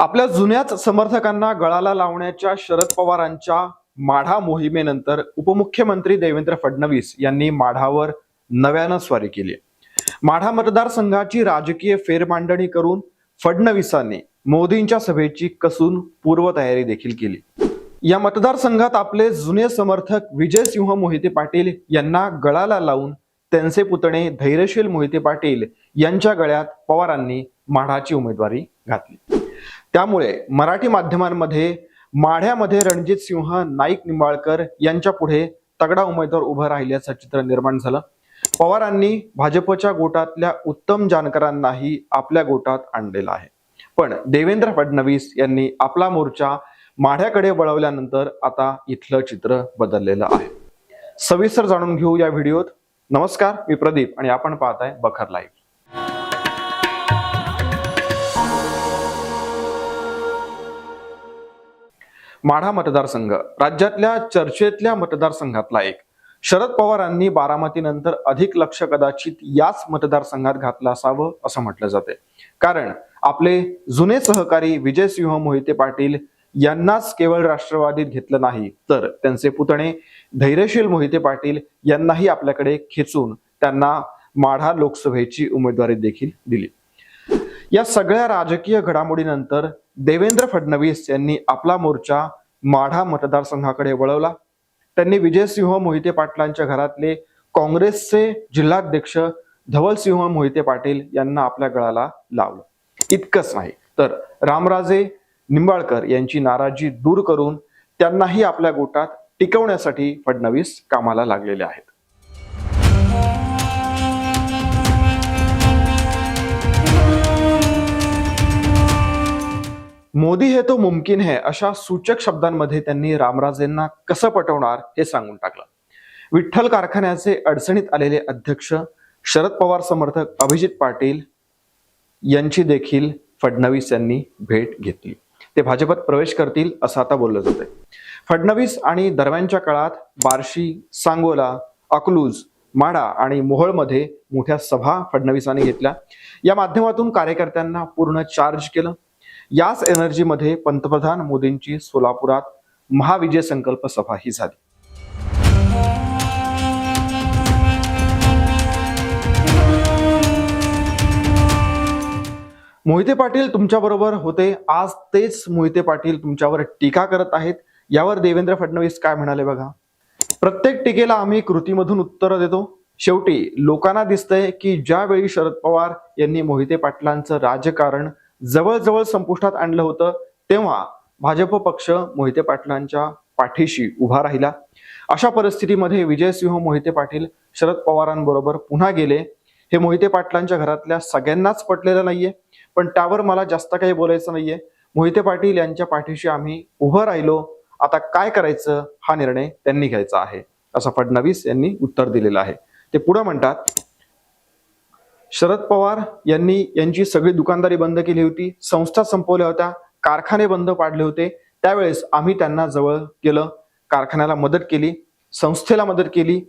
आपल्या जुन्याच समर्थकांना गळाला लावण्याच्या शरद पवारांच्या माढा मोहिमेनंतर उपमुख्यमंत्री देवेंद्र फडणवीस यांनी माढावर नव्यानं स्वारी केली. माढा मतदारसंघाची राजकीय फेरमांडणी करून फडणवीसांनी मोदींच्या सभेची कसून पूर्वतयारी देखील केली. या मतदारसंघात आपले जुने समर्थक विजयसिंह मोहिते पाटील यांना गळाला लावून त्यांचे पुतणे धैर्यशील मोहिते पाटील यांच्या गळ्यात पवारांनी माढाची उमेदवारी घातली. त्यामुळे मराठी माध्यमांमध्ये माढ्यामध्ये रणजित सिंह नाईक निंबाळकर यांच्या पुढे तगडा उमेदवार उभं राहिल्याचं चित्र निर्माण झालं. पवारांनी भाजपच्या गोटातल्या उत्तम जानकरांनाही आपल्या गोटात आणलेलं आहे. पण देवेंद्र फडणवीस यांनी आपला मोर्चा माढ्याकडे वळवल्यानंतर आता इथलं चित्र बदललेलं आहे. सविस्तर जाणून घेऊ या व्हिडिओत. नमस्कार मी प्रदीप आणि आपण पाहताय बखर लाईव्ह. माढा मतदारसंघ राज्यातल्या चर्चेतल्या मतदारसंघातला एक. शरद पवारांनी बारामतीनंतर अधिक लक्ष कदाचित याच मतदारसंघात घातलं असावं असं म्हटलं जाते कारण आपले जुने सहकारी विजयसिंह मोहिते पाटील यांनाच केवळ राष्ट्रवादीत घेतलं नाही तर त्यांचे पुतणे धैर्यशील मोहिते पाटील यांनाही आपल्याकडे खेचून त्यांना माढा लोकसभेची उमेदवारी देखील दिली. या सगळ्या राजकीय घडामोडीनंतर देवेंद्र फडणवीस यांनी आपला मोर्चा माढा मतदारसंघाकडे वळवला. त्यांनी विजयसिंह मोहिते पाटलांच्या घरातले काँग्रेसचे जिल्हाध्यक्ष धवलसिंह मोहिते पाटील यांना आपल्या गळाला लावलं. इतकंच नाही तर रामराजे निंबाळकर यांची नाराजी दूर करून त्यांनाही आपल्या गोटात टिकवण्यासाठी फडणवीस कामाला लागलेले आहेत. मोदी हे तो मुमकिन है अशा सूचक शब्दांमध्ये त्यांनी रामराजेंना कसं पटवणार हे सांगून टाकलं. विठ्ठल कारखान्याचे अडचणीत आलेले अध्यक्ष शरद पवार समर्थक अभिजित पाटील यांची देखील फडणवीस यांनी भेट घेतली. ते भाजपात प्रवेश करतील असं आता बोललं जातंय. फडणवीस आणि दरम्यानच्या काळात बार्शी सांगोला अकलूज माडा आणि मोहळमध्ये मोठ्या सभा फडणवीसांनी घेतल्या. या माध्यमातून कार्यकर्त्यांना पूर्ण चार्ज केलं. याच एनर्जीमध्ये पंतप्रधान मोदींची सोलापुरात महाविजय संकल्प सभा ही झाली. मोहिते पाटील तुमच्याबरोबर होते. आज तेच मोहिते पाटील तुमच्यावर टीका करत आहेत. यावर देवेंद्र फडणवीस काय म्हणाले बघा? प्रत्येक टीकेला आम्ही कृतीमधून उत्तर देतो. शेवटी लोकांना दिसतंय की ज्यावेळी शरद पवार यांनी मोहिते पाटलांचं राजकारण जवळजवळ संपुष्टात आणलं होतं तेव्हा भाजप पक्ष मोहिते पाटलांच्या पाठीशी उभा राहिला. अशा परिस्थितीमध्ये विजयसिंह मोहिते पाटील शरद पवारांबरोबर पुन्हा गेले. हे मोहिते पाटलांच्या घरातल्या सगळ्यांनाच पटलेलं नाहीये पण त्यावर मला जास्त काही बोलायचं नाहीये. मोहिते पाटील यांच्या पाठीशी आम्ही उभं राहिलो. आता काय करायचं हा निर्णय त्यांनी घ्यायचा आहे असं फडणवीस यांनी उत्तर दिलेलं आहे. ते पुढे म्हणतात शरद पवार यांनी यांची सगळी दुकानदारी बंद केली होती संस्था संपवल्या होत्या कारखाने बंद पाडले होते. त्यावेळेस आम्ही त्यांना जवळ केलं कारखान्याला मदत केली संस्थेला मदत केली.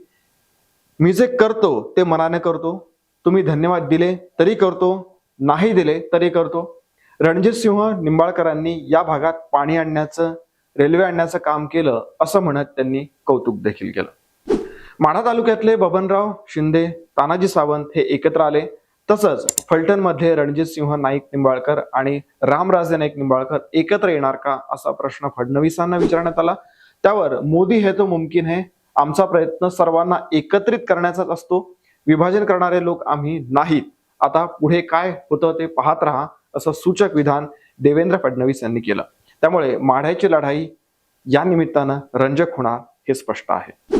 मी जे करतो ते मनाने करतो. तुम्ही धन्यवाद दिले तरी करतो नाही दिले तरी करतो. रणजित सिंह निंबाळकरांनी या भागात पाणी आणण्याचं रेल्वे आणण्याचं काम केलं असं म्हणत त्यांनी कौतुक देखील केलं. माढा तालुक्यातले बबनराव शिंदे तानाजी सावंत हे एकत्र आले. तसंच फलटणमध्ये रणजित सिंह नाईक निंबाळकर आणि रामराजे नाईक निंबाळकर एकत्र येणार का असा प्रश्न फडणवीसांना विचारण्यात आला. त्यावर मोदी हे तो मुमकिन आहे. आमचा प्रयत्न सर्वांना एकत्रित करण्याचाच असतो. विभाजन करणारे लोक आम्ही नाहीत. आता पुढे काय होतं ते पाहत राहा असं सूचक विधान देवेंद्र फडणवीस यांनी केलं. त्यामुळे माढ्याची लढाई या निमित्तानं रंजक होणार हे स्पष्ट आहे.